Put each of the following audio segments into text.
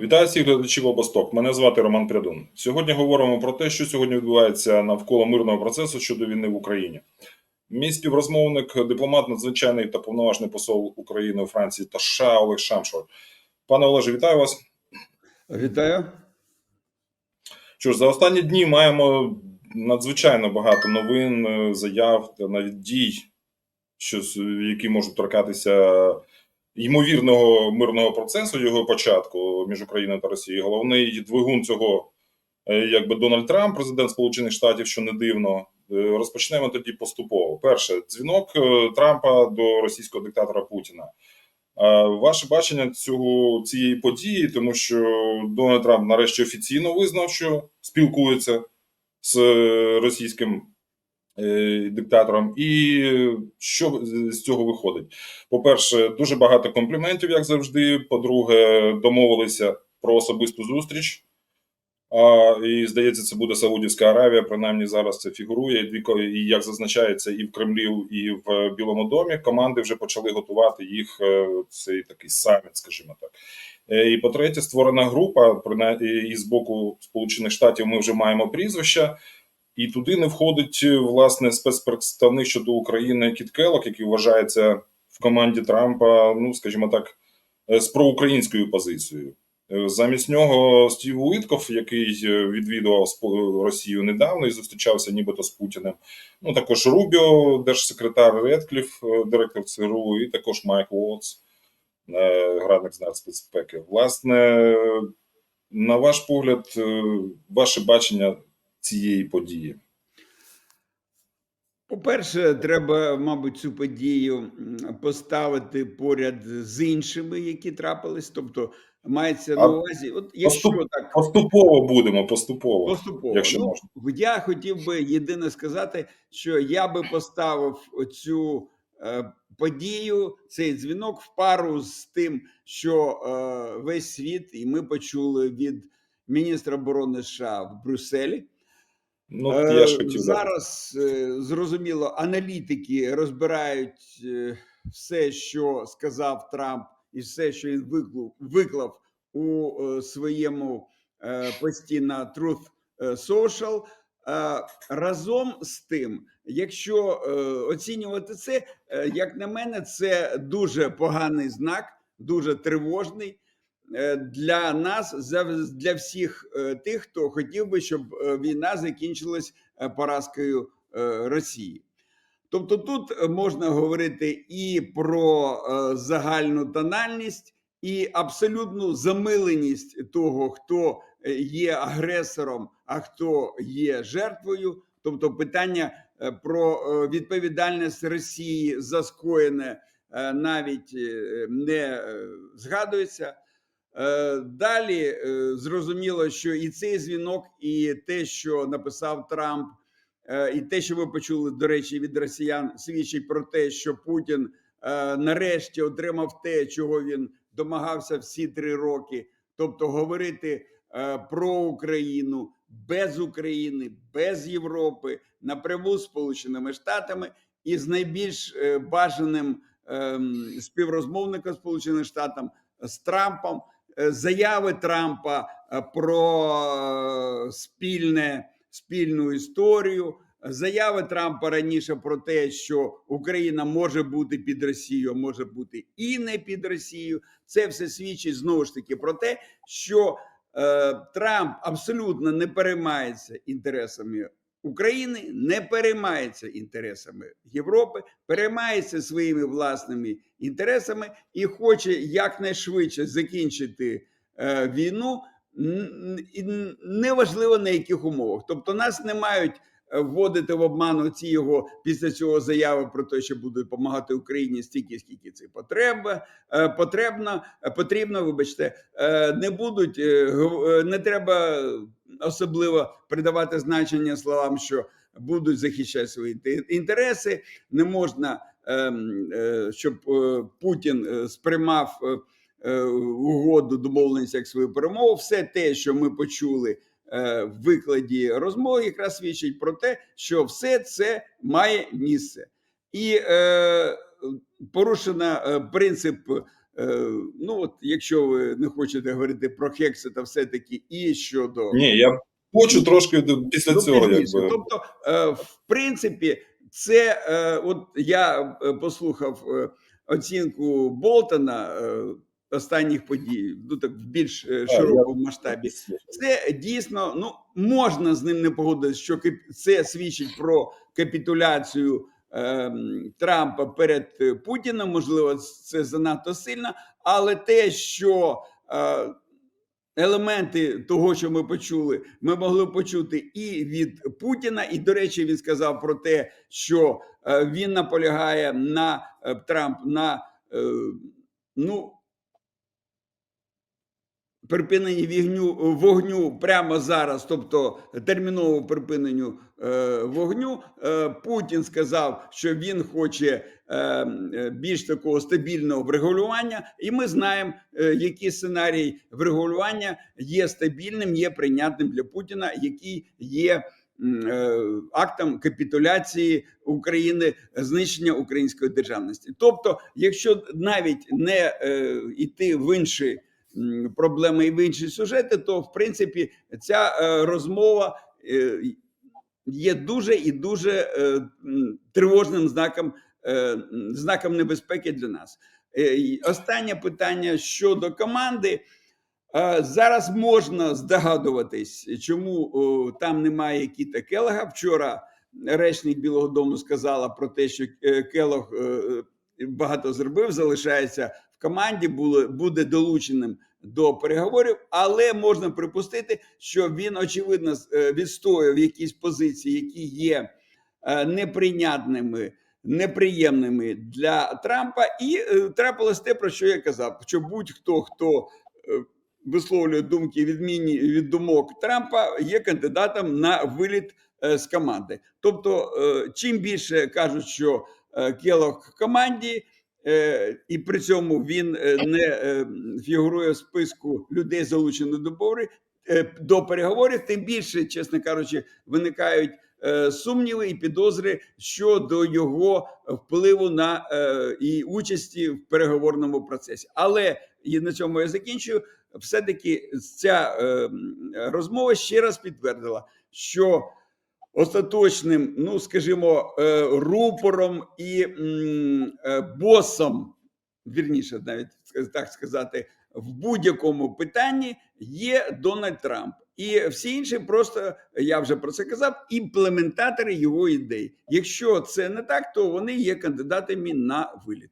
Вітаю всіх глядачів обосток. Мене звати Роман Прядун. Сьогодні говоримо про те, що сьогодні відбувається навколо мирного процесу щодо війни в Україні. Мій співрозмовник, дипломат, надзвичайний та повноважний посол України у Франції та США Олег Шамшор. Пане Олеже, вітаю вас. Вітаю. Що ж, за останні дні маємо надзвичайно багато новин, заяв та навіть дій, що, які можуть торкатися ймовірного мирного процесу, його початку між Україною та Росією. Головний двигун цього, е, якби Дональд Трамп, президент Сполучених Штатів, що не дивно. Е, Розпочнемо тоді поступово. Перше, дзвінок е, Трампа до російського диктатора Путіна. Ваше бачення цього цієї події, тому що Дональд Трамп нарешті офіційно визнав, що спілкується з російським диктатором, і що з- цього виходить? По-перше, дуже багато компліментів, як завжди. По-друге, домовилися про особисту зустріч. А, і здається, це буде Саудівська Аравія. Принаймні зараз це фігурує. І як зазначається, і в Кремлі, і в Білому домі команди вже почали готувати їх. е, Цей такий саміт, скажімо так. Е, І по-третє, створена група. і з боку Сполучених Штатів ми вже маємо прізвища. І туди не входить е, власне спецпредставник щодо України Кіт Келлок, який вважається в команді Трампа, ну скажімо так, е, з проукраїнською позицією. Е, Замість нього Стів Уітков, який відвідував Росію недавно і зустрічався нібито з Путіним. Ну також Рубіо, держсекретар Редкліф, директор ЦРУ, і також Майк Уотс, градник з нацбезпеки. Власне, на ваш погляд, ваше бачення цієї події. По-перше, треба, мабуть, цю подію поставити поряд з іншими, які трапились. Тобто, мається на увазі, от якщо поступ- так Поступово будемо, поступово. поступово, якщо ну, можна. я хотів би єдине сказати, що я би поставив цю е, подію, цей дзвінок в пару з тим, що е, весь світ, і ми почули від міністра оборони США в Брюсселі. Ну, Е, я ж хотів. Зараз е, зрозуміло, аналітики розбирають е, все, що сказав Трамп, і все, що він виклав, виклав у своєму пості на Truth Social. Разом з тим, якщо оцінювати це, як на мене, це дуже поганий знак, дуже тривожний для нас, для всіх е, тих, хто хотів би, щоб е, війна закінчилась е, поразкою е, Росії. Тобто тут е, можна говорити і про е, загальну тональність, і абсолютну замиленість того, хто е, є агресором, а хто є жертвою. Тобто питання е, про е, відповідальність Росії за скоєне е, навіть е, не е, згадується. Е, Далі е, зрозуміло, що і цей дзвінок, і те, що написав Трамп, е, і те, що ви почули, до речі, від росіян, свідчить про те, що Путін нарешті отримав те, чого він домагався всі три роки. Тобто говорити про Україну без України, без Європи, напряму з Сполученими Штатами і з найбільш бажаним ем, співрозмовником Сполучених Штатів з Трампом. Е, Заяви Трампа е, про е, спільне спільну історію. Заяви Трампа раніше про те, що Україна може бути під Росією, а може бути і не під Росією. Це все свідчить знову ж таки про те, що Трамп абсолютно не переймається інтересами України, не переймається інтересами Європи, переймається своїми власними інтересами і хоче якнайшвидше закінчити е, війну. Неважливо на яких умовах. Тобто нас не мають е, вводити в обману ці його після цього заяви про те, що будуть допомагати Україні стільки, скільки це потреба, е, потрібно, е, потрібно, вибачте, не будуть, не треба особливо придавати значення словам, що будуть захищати свої інтереси. Не можна, ем, е, щоб е, Путін е, сприймав угоду домовленість як свою перемогу. Все те, що ми почули в викладі розмови, якраз свідчить про те, що все це має місце. І е, порушено принцип ну, от, якщо ви не хочете говорити про Хексета, все-таки і щодо Ні, я хочу трошки після Ну, цього, якби. Тобто, е, в принципі, це е, от я е, послухав е, оцінку Болтона е, останніх подій, ну так в більш е, широкому масштабі. Це дійсно ну можна з ним не погодитися, що це свідчить про капітуляцію Трампа перед Путіним. Можливо, це занадто сильно, але те, що е, елементи того, що ми почули, ми могли почути і від Путіна. І, до речі, він сказав про те, що е, він наполягає на е, Трамп на ну. Припиненні вігню вогню прямо зараз, тобто терміново припиненню е, вогню. Е, Путін сказав, що він хоче е, е, більш такого стабільного врегулювання, і ми знаємо, е, який сценарій врегулювання є стабільним, є прийнятним для Путіна, який є е, актом капітуляції України, знищення української державності. Тобто, якщо навіть не е, йти в інші м, проблеми і в інші сюжети, то в принципі ця е, розмова е, є дуже і дуже е, тривожним знаком, знаком небезпеки для нас. Останнє питання щодо команди. Зараз можна здогадуватись, чому там немає Кіта Келега. Вчора речник Білого Дому сказала про те, що Келог багато зробив, залишається команді, буле- буде долученим до переговорів, але можна припустити, що він очевидно е, відстояв якісь позиції, які є е, неприйнятними. Неприємними для Трампа, і е, трапилось те, про що я казав: що будь-хто хто висловлює думки відмінні від думок Трампа, є кандидатом на виліт з команди. Тобто, чим більше кажуть, що Келох в команді, і при цьому він е, не е, фігурує в списку людей, залучених до е, до переговорів, тим більше, чесно кажучи, виникають. е, Сумніви і підозри щодо його впливу на е, і участі в переговорному процесі, але і на цьому я закінчую все-таки ця е, розмова ще раз підтвердила, що остаточним, ну скажімо, е, рупором і е, босом, вірніше, навіть так сказати, в будь-якому питанні є Дональд Трамп. І всі інші просто я вже про це казав, імплементатори його ідей. Якщо це не так, то вони є кандидатами на виліт.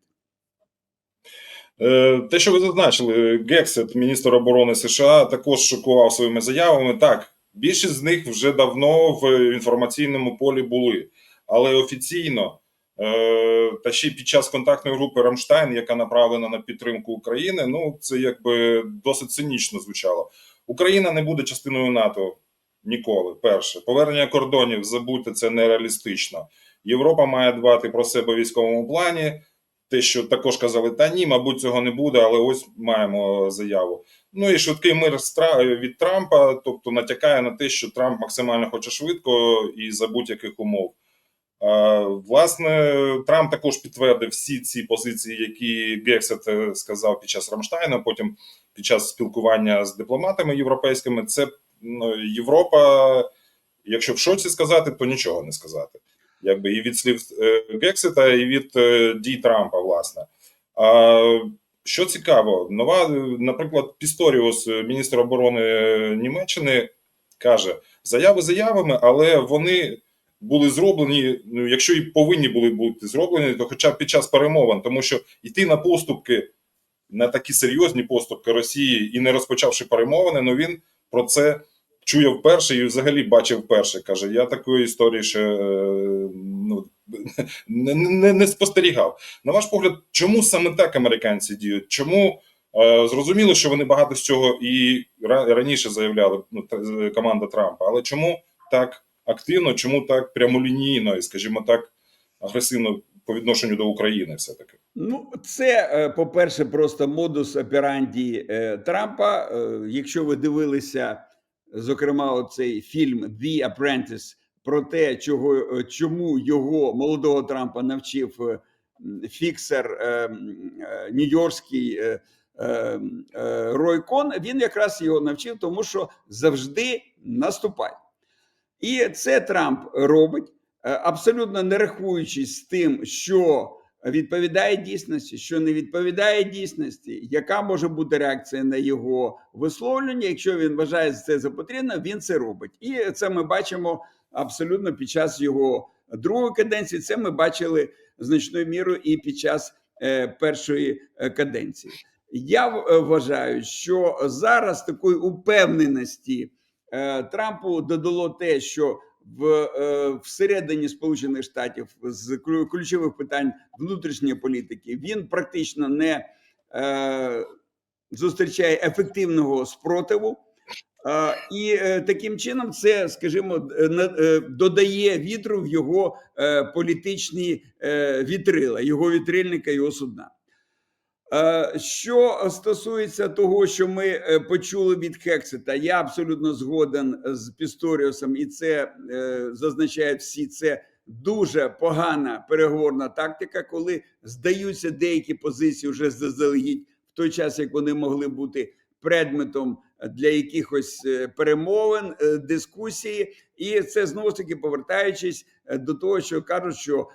Е, Те, що ви зазначили, Гексет, міністр оборони США, також шокував своїми заявами. Так, більшість з них вже давно в інформаційному полі були, але офіційно е, та ще під час контактної групи Рамштайн, яка направлена на підтримку України, ну це якби досить цинічно звучало. Україна не буде частиною НАТО ніколи. Перше, повернення кордонів, забудьте, це нереалістично. Європа має дбати про себе в військовому плані те, що також казали, та ні, мабуть, цього не буде, але ось маємо заяву. Ну і швидкий мир з від Трампа, тобто натякає на те, що Трамп максимально хоче швидко і за будь-яких умов. Е, Власне, Трамп також підтвердив всі ці позиції, які Гексет е, сказав під час Рамштайна, потім під час спілкування з дипломатами європейськими. Це ну, Європа, якщо в шоці сказати, то нічого не сказати якби і від слів е, Гексета, і від е, дій Трампа, власне. Що цікаво, нова, наприклад, Пісторіус, е, міністр оборони е, Німеччини, каже: заяви заявами, але вони були зроблені. Ну, якщо і повинні були бути зроблені, то хоча б під час перемовин, тому що йти на поступки, на такі серйозні поступки Росії і не розпочавши перемовини, ну він про це чує вперше і взагалі бачив вперше. Каже: я такої історії ще е, ну, не, не, не спостерігав. На ваш погляд, чому саме так американці діють? Чому е, зрозуміло, що вони багато з цього і ра- раніше заявляли ну, команда Трампа, але чому так активно, чому так прямолінійно і, скажімо так, агресивно по відношенню до України, все таки? Ну, це, е, по-перше, просто модус операнді е, Трампа. Якщо ви дивилися, зокрема, оцей фільм The Apprentice про те, чого, е, чому його молодого Трампа навчив е, фіксер е, нью-йоркський е, е, е, Рой Кон, він якраз його навчив, тому що завжди наступай. І це Трамп робить, абсолютно не рахуючись з тим, що відповідає дійсності, що не відповідає дійсності, яка може бути реакція на його висловлення. Якщо він вважає це за потрібне, він це робить. І це ми бачимо абсолютно під час його другої каденції. Це ми бачили значною мірою і під час е, першої е, каденції. Я е, вважаю, що зараз такої упевненості Трампу додало те, що в всередині Сполучених Штатів з ключових питань внутрішньої політики він практично не зустрічає ефективного спротиву. Е, І е, таким чином це, скажімо, на- е, додає вітру в його е, політичні е, вітрила, його вітрильника, його судна. Е, Що стосується того, що ми е, почули від Хексета, я абсолютно згоден з Пісторіусом, і це е, зазначають всі. Це дуже погана переговорна тактика, коли здаються деякі позиції вже заздалегідь в той час, як вони могли бути предметом для якихось е, перемовин, е, дискусії, і це знову ж таки повертаючись е, до того, що кажуть, що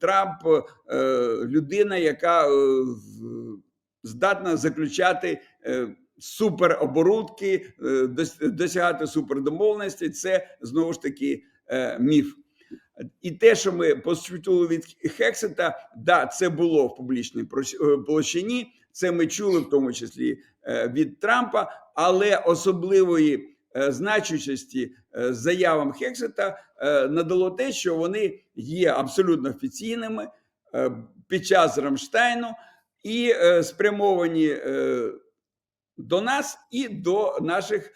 Трамп людина, яка здатна заключати супероборудки, досягати супердомовленості, це знову ж таки міф. І те, що ми почули від Хексета, да, це було в публічній площині. Це ми чули в тому числі від Трампа, але особливої е, значущості е, заявам Хексета е, надало те, що вони є абсолютно офіційними під час Рамштайну і спрямовані до нас і до наших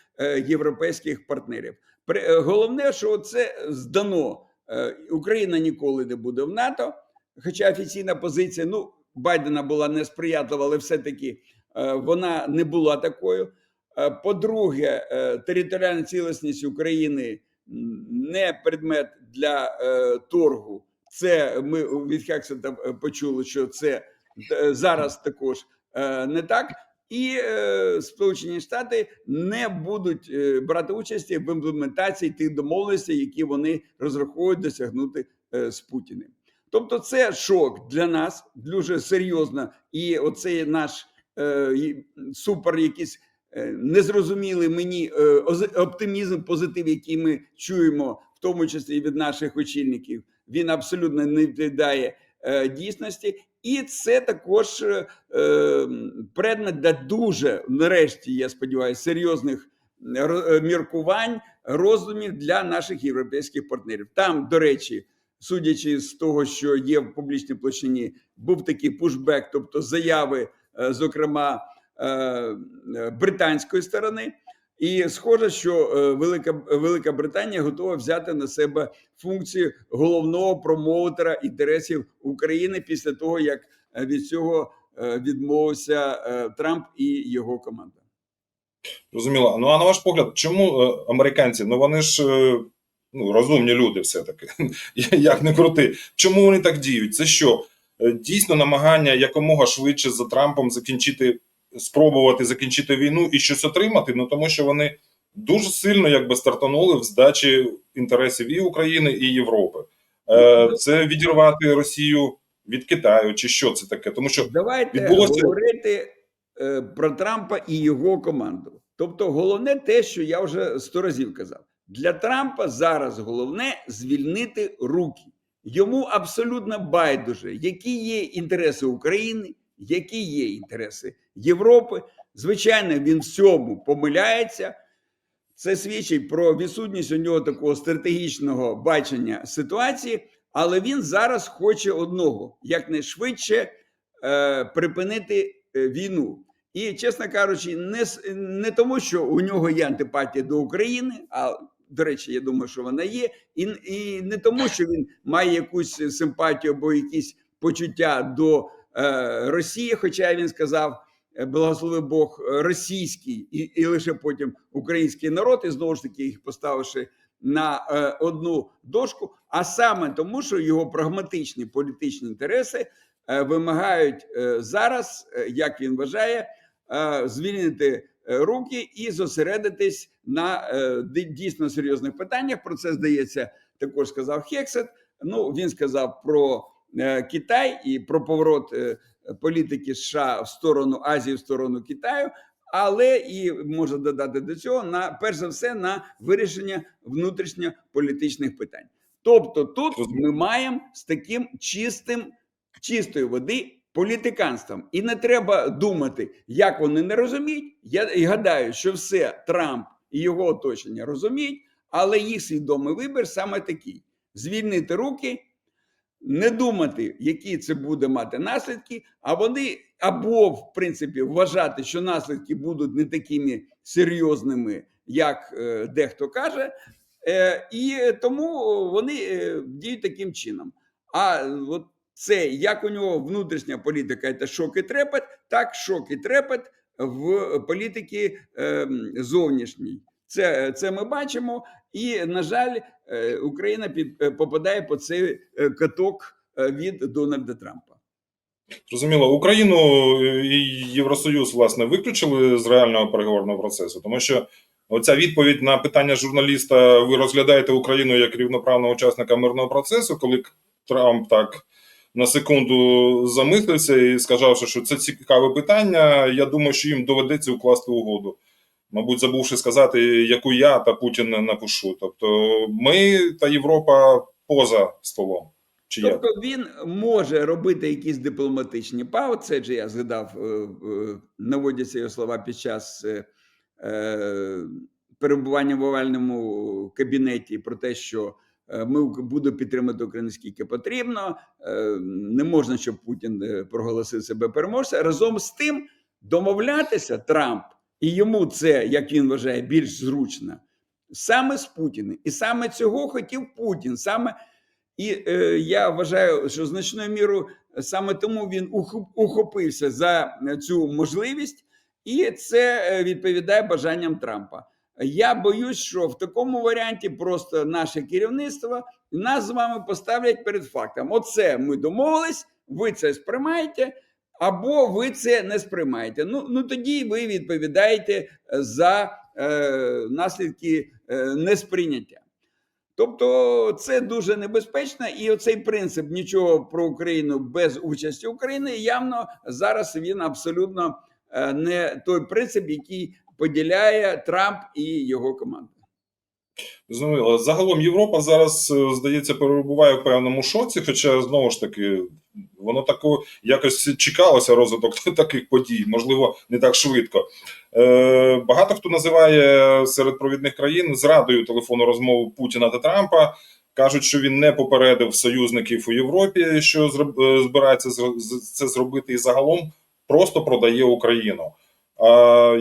європейських партнерів. Головне, що це здано. Україна ніколи не буде в НАТО. Хоча офіційна позиція ну, Байдена була несприятлива, але все-таки вона не була такою. Е, По-друге, е, територіальна цілісність України не предмет для е, торгу. Це ми від Хексета почули, що це зараз також не так. І Сполучені Штати не будуть брати участі в імплементації тих домовленостей, які вони розраховують досягнути з Путіним. Тобто, це шок для нас дуже серйозно. І оцей наш супер якийсь незрозумілий мені е, оптимізм, позитив, який ми чуємо, в тому числі від наших очільників, він абсолютно не відповідає е, дійсності. І це також е, е, предмет для дуже, нарешті, я сподіваюся, серйозних е, міркувань, роздумів для наших європейських партнерів. Там, до речі, судячи з того, що є в публічній площині, був такий пушбек, тобто заяви, е, зокрема е, е, британської сторони. І схоже, що е, Велика, Велика Британія готова взяти на себе функцію головного промоутера інтересів України після того, як е, від цього е, відмовився е, Трамп і його команда. Зрозуміло. Ну а на ваш погляд, чому е, американці? Ну вони ж е, ну, розумні люди, все-таки. Як не крути. Чому вони так діють? Це що? Е, Дійсно намагання якомога швидше за Трампом закінчити, спробувати закінчити війну і щось отримати? Ну тому що вони дуже сильно якби стартанули в здачі інтересів і України, і Європи. Е, Це відірвати Росію від Китаю, чи що це таке? Тому що Давайте відбулося- говорити е, про Трампа і його команду. Тобто, головне те, що я вже сто разів казав. Для Трампа зараз головне звільнити руки. Йому абсолютно байдуже, які є інтереси України, які є інтереси Європи. Звичайно, він в цьому помиляється. Це свідчить про відсутність у нього такого стратегічного бачення ситуації, але він зараз хоче одного якнайшвидше е, припинити е, війну. І, чесно кажучи, не, не тому, що у нього є антипатія до України, а до речі, я думаю, що вона є, і, і не тому, що він має якусь симпатію або якісь почуття до е, Росії, хоча він сказав. Е, Благослови Бог е, російський і, і лише потім український народ, і знову ж таки їх поставивши на е, одну дошку, а саме тому, що його прагматичні політичні інтереси вимагають зараз, як він вважає, звільнити руки і зосередитись на дійсно серйозних питаннях. Про це здається, також сказав Хексет. Ну він сказав про Китай і про поворот е, політики США в сторону Азії, в сторону Китаю. Але і можна додати до цього на перш за все на вирішення внутрішньополітичних питань. Тобто, тут ми маємо з таким чистим, чистої води політиканством. І не треба думати, як вони не розуміють. Я і гадаю, що все Трамп і його оточення розуміють, але їх свідомий вибір саме такий: звільнити руки, не думати, які це буде мати наслідки, а вони або, в принципі, вважати, що наслідки будуть не такими серйозними, як е, дехто каже, е, і тому вони е, діють таким чином. А от це як у нього внутрішня політика, це шок і трепет, так шок і трепет в політики е, зовнішній. Це, це ми бачимо, і на жаль, е, Україна під, е, попадає по цей е, каток е, від Дональда Трампа. Зрозуміло, Україну і Євросоюз власне виключили з реального переговорного процесу, тому що оця відповідь на питання журналіста: ви розглядаєте Україну як рівноправного учасника мирного процесу, коли Трамп так на секунду замислився і сказав, що це цікаве питання. Я думаю, що їм доведеться укласти угоду. Мабуть, забувши сказати, яку я та Путін напишу. Тобто, ми та Європа поза столом. Чи як? Тобто він може робити якісь дипломатичні паузи, це я згадав, е, е, наводяться його слова під час е, перебування в овальному кабінеті про те, що ми будемо підтримати Україну скільки потрібно. Не можна, щоб Путін проголосив себе переможцем. Разом з тим домовлятися Трамп і йому це, як він вважає, більш зручно. Саме з Путіним. І саме цього хотів Путін. Саме і е, я вважаю, що значною мірою саме тому він ухопився за цю можливість, і це е, відповідає бажанням Трампа. Я боюсь, що в такому варіанті просто наше керівництво нас з вами поставлять перед фактом: оце ми домовились, ви це сприймаєте, або ви це не сприймаєте. Ну, ну тоді ви відповідаєте за е, наслідки е, несприйняття. Тобто це дуже небезпечно, і оцей принцип нічого про Україну без участі України явно зараз він абсолютно е, не той принцип, який поділяє Трамп і його команда. Зрозуміло. Загалом Європа зараз, е, здається, перебуває в певному шоці, хоча знову ж таки воно тако якось чекалося розвиток таких подій, можливо, не так швидко. Е, багато хто називає серед провідних країн зрадою телефонну розмову Путіна та Трампа. Кажуть, що він не попередив союзників у Європі, що е, збирається це зробити, і загалом просто продає Україну.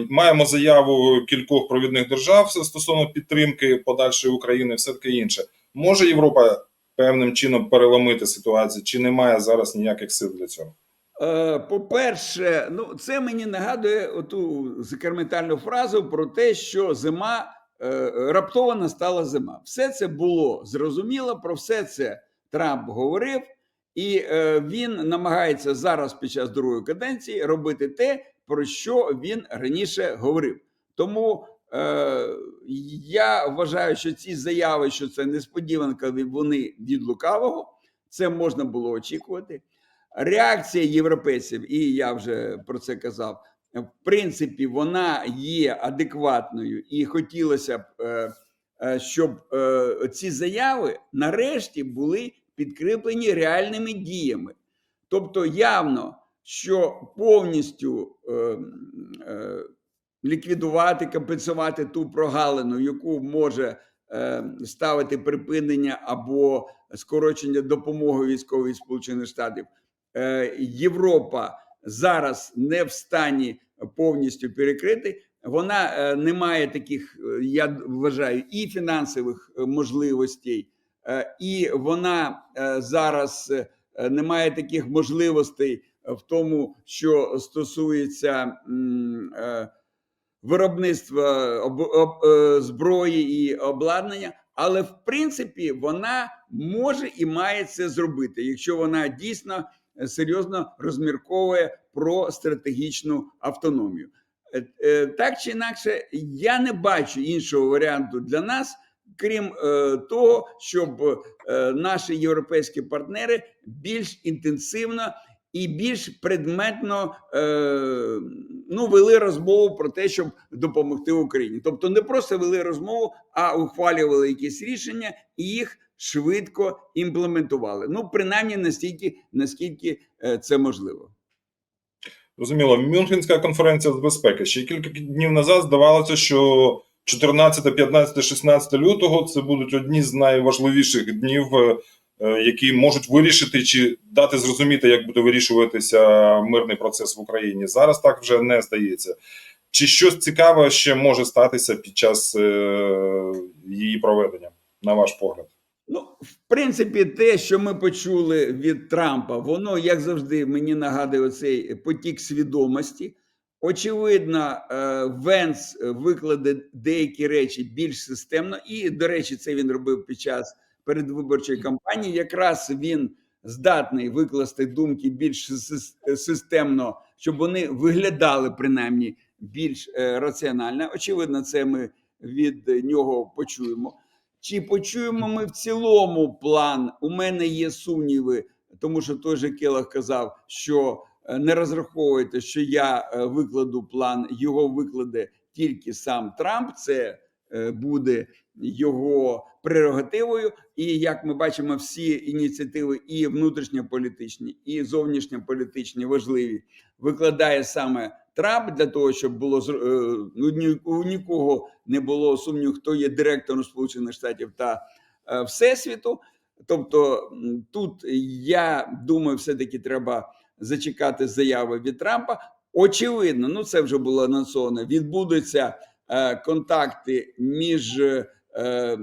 Маємо заяву кількох провідних держав стосовно підтримки подальшої України, все таке інше. Може Європа певним чином переломити ситуацію, чи немає зараз ніяких сил для цього? Е, По-перше, ну це мені нагадує оту закерментальну фразу про те, що зима е, раптово настала зима. Все це було зрозуміло, про все це Трамп говорив, і е, він намагається зараз під час другої каденції робити те, про що він раніше говорив. Тому е, я вважаю, що ці заяви, що це несподіванка, вони від лукавого, це можна було очікувати реакція європейців, і я вже про це казав. В принципі, вона є адекватною, і хотілося б, е, е, щоб е, ці заяви нарешті були підкріплені реальними діями. Тобто, явно, що повністю е, е, ліквідувати, компенсувати ту прогалину, яку може е, ставити припинення або скорочення допомоги військової Сполучених Штатів. Е, Європа зараз не в стані повністю перекрити. Вона е, не має таких, е, я вважаю, і фінансових е, можливостей, і вона зараз не має таких можливостей в тому, що стосується е, виробництва об, об, е, зброї і обладнання. Але в принципі вона може і має це зробити, якщо вона дійсно е, серйозно розмірковує про стратегічну автономію. Так чи інакше, я не бачу іншого варіанту для нас, крім того, щоб наші європейські партнери більш інтенсивно і більш предметно е, ну, вели розмову про те, щоб допомогти Україні. Тобто не просто вели розмову, а ухвалювали якісь рішення і їх швидко імплементували. Ну, принаймні настільки, наскільки е, це можливо. Зрозуміло, Мюнхенська конференція з безпеки. Ще кілька днів назад здавалося, що 14, 15, 16 лютого це будуть одні з найважливіших днів, е, які можуть вирішити чи дати зрозуміти, як буде вирішуватися мирний процес в Україні. Зараз так вже не здається. Чи щось цікаве ще може статися під час е, її проведення, на ваш погляд? Ну, в принципі, те, що ми почули від Трампа, воно, як завжди, мені нагадує цей потік свідомості. Очевидно, е, Венс викладе деякі речі більш системно, і, до речі, це він робив під час передвиборчої кампанії. Якраз він здатний викласти думки більш системно, щоб вони виглядали принаймні більш е, раціонально. Очевидно, це ми від нього почуємо. Чи почуємо ми в цілому план? У мене є сумніви, тому що той же Келах казав, що е, не розраховуйте, що я е, викладу план, його викладе тільки сам Трамп. Це буде його прерогативою. І як ми бачимо, всі ініціативи, і внутрішньополітичні, і зовнішньополітичні важливі, викладає саме Трамп для того, щоб було е, ну, ні, у нікого не було сумніву, хто є директором Сполучених Штатів та е, Всесвіту. Тобто тут я думаю, все-таки треба зачекати заяви від Трампа. Очевидно, ну це вже було анонсовано. Відбудуться е, контакти між е,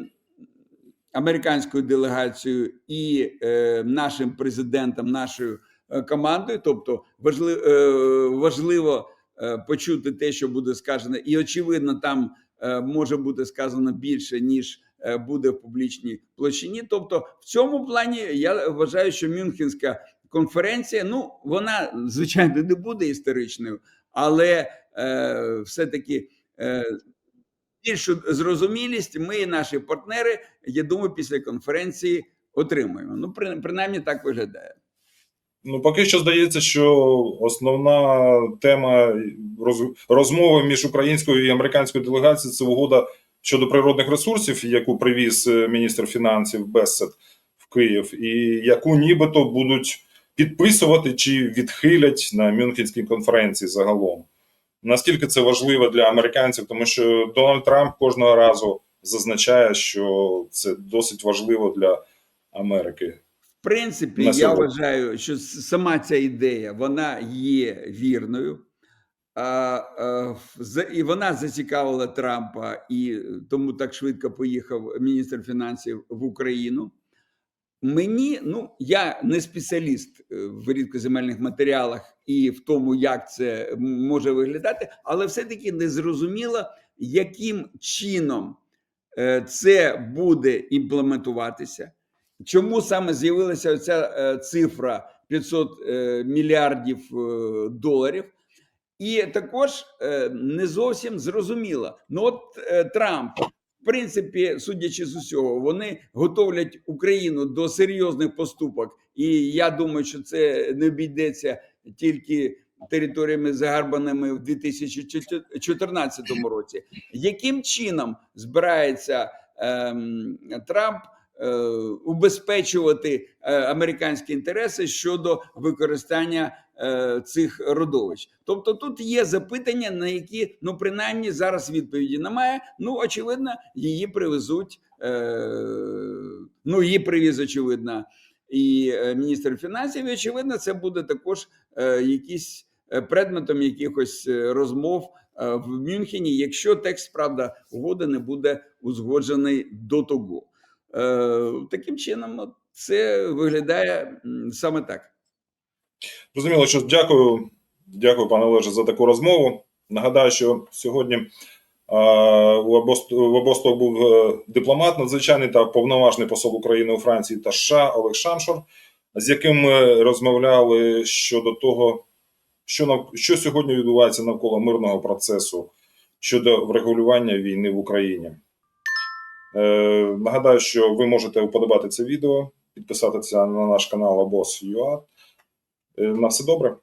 американською делегацією і е, нашим президентом, нашою е, командою. Тобто, важливо, е, важливо е, почути те, що буде сказано, і очевидно, там е, може бути сказано більше ніж буде в публічній площині. Тобто, в цьому плані я вважаю, що Мюнхенська конференція, ну вона звичайно не буде історичною, але е, все-таки. Е, Більшу зрозумілість ми і наші партнери, я думаю, після конференції отримаємо. Ну, принаймні так виглядає. Ну, поки що здається, що основна тема розмови між українською і американською делегацією це угода щодо природних ресурсів, яку привіз е, міністр фінансів Бессет в Київ, і яку нібито будуть підписувати чи відхилять на Мюнхенській конференції загалом. Наскільки це важливо для американців, тому що Дональд Трамп кожного разу зазначає, що це досить важливо для Америки. В принципі, На я вважаю, що сама ця ідея вона є вірною. А, а, і вона зацікавила Трампа, і тому так швидко поїхав міністр фінансів в Україну. Мені, ну я не спеціаліст е, в рідкоземельних матеріалах і в тому, як це може виглядати, але все-таки не зрозуміло, яким чином е, це буде імплементуватися. Чому саме з'явилася ця е, цифра 500 е, мільярдів доларів? І також не зовсім зрозуміло. Ну, от Трамп, принципі, судячи з усього, вони готовлять Україну до серйозних поступок. І я думаю, що це не обійдеться тільки територіями загарбаними в 2014 році. Яким чином збирається ем, Трамп? е, Убезпечувати е, американські інтереси щодо використання цих родовищ. Тобто тут є запитання, на які ну принаймні зараз відповіді немає. Ну очевидно, її привезуть. Е, ну її привіз, очевидно, і е, міністр фінансів. І очевидно, це буде також е, якийсь е, предметом якихось е, розмов е, в Мюнхені, якщо текст правда угоди не буде узгоджений до того. Е, таким чином, це виглядає саме так. Зрозуміло, що дякую, дякую, пане Олеже, за таку розмову. Нагадаю, що сьогодні в обосток був е, дипломат надзвичайний та повноважний посол України у Франції та США Олег Шамшур, з яким ми розмовляли щодо того, що, нав- що сьогодні відбувається навколо мирного процесу щодо врегулювання війни в Україні. Е, нагадаю, що ви можете вподобати це відео, підписатися на наш канал Обос.ua. Е, на все добре.